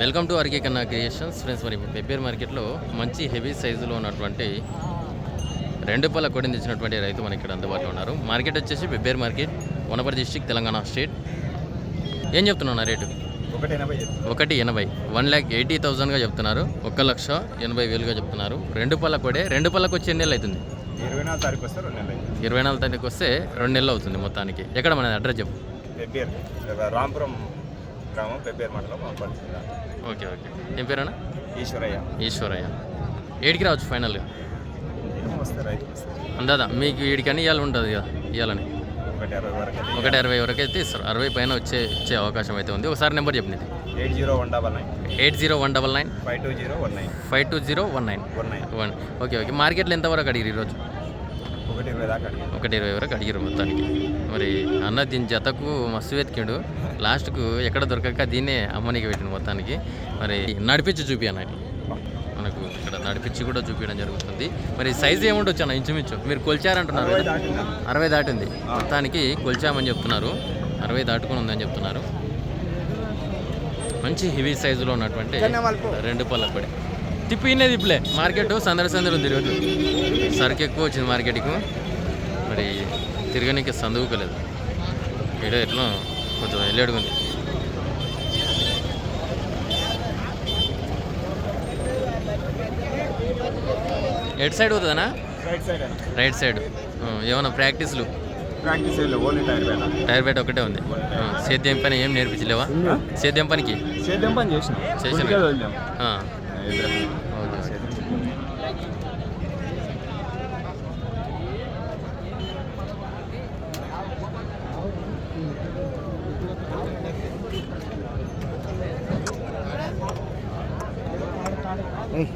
Welcome to RK Kanna creations. Friends మరి పెబ్బేర్ మార్కెట్లో మంచి హెవీ సైజులో ఉన్నటువంటి రెండు పళ్ళ కొడిని తెచ్చినటువంటి రైతు మనకి ఇక్కడ అందుబాటులో ఉన్నారు. మార్కెట్ వచ్చేసి Pebbair market Wanaparthy district Telangana state. ఏం చెప్తున్నా రేటు? ఒకటి ఎనభై చెప్పు. ఒకటి ఎనభై. వన్ ల్యాక్ ఎయిటీ థౌజండ్గా చెప్తున్నారు. ఒక లక్ష ఎనభై వేలుగా చెప్తున్నారు. రెండు పళ్ళ కొడే రెండు పళ్ళకు వచ్చి ఎన్ని నెలలు అవుతుంది? ఇరవై నాలుగు తారీఖు వస్తే రెండు నెలలు ఇరవై నాలుగు తారీఖు వస్తే రెండు నెలలు అవుతుంది మొత్తానికి. ఎక్కడ మన అడ్రస్ చెప్పు. రాంపురం గ్రామం పెబ్బేర్ మండలం జిల్లా. Okay okay. ఏం పేరేనా ఈశ్వరయ్య. ఈశ్వరయ్య. ఏడికి రావచ్చు ఫైనల్గా? వస్తే రైతు వస్తే. అందాదా మీకు వీడికని ఇవ్వాలి ఉంటుంది కదా ఇవ్వాలని ఒకటి అరవై వరకు అయితే ఒకటి అరవై వరకు అయితే ఇస్తారు. అరవై పైన వచ్చే ఇచ్చే అవకాశం అయితే ఉంది. ఒకసారి నెంబర్ చెప్పినది eight zero one double nine. Eight zero one double nine. Five two zero one nine. Five two zero one nine. One nine. One. Okay okay. మార్కెట్లో ఎంతవరకు అడిగిరు ఈరోజు? ఒకటి ఇరవై వరకు అడిగిరు మొత్తానికి. మరి అన్న దీని జతకు మస్తు వెతికిండు. లాస్ట్కు ఎక్కడ దొరకక దీన్నే అమ్మనికి పెట్టిండు మొత్తానికి. మరి నడిపించి చూపి. మనకు ఇక్కడ నడిపించి కూడా చూపించడం జరుగుతుంది. మరి సైజ్ ఏముండొచ్చు అన్న ఇంచుమించు? మీరు కొలిచారంటున్నారు? అరవై దాటింది. మొత్తానికి కొలిచామని చెప్తున్నారు. అరవై దాటుకుని ఉందని చెప్తున్నారు. మంచి హెవీ సైజులో ఉన్నటువంటి రెండు పళ్ళ పడి. తిప్పినే తిప్పులే. మార్కెట్ సందడి సందడి ఈరోజు. సరుకు ఎక్కువ వచ్చింది మార్కెట్కి. మరి తిరగనీకి సందుకోలేదు ఇక్కడ ఎట్లా కొంచెం వెళ్ళేడుగుంది ఎటు సైడ్ అవుతుందనా రైట్ సైడ్ రైట్ సైడ్. ఏమన్నా ప్రాక్టీస్లు? ప్రాక్టీస్ టైర్ బయట ఒకటే ఉంది. సేద్యం పని ఏం నేర్పించలేవా? సేద్యం పనికి? సేద్యం పని చేసిన. చేసిన. ஓகே சார் ஏய்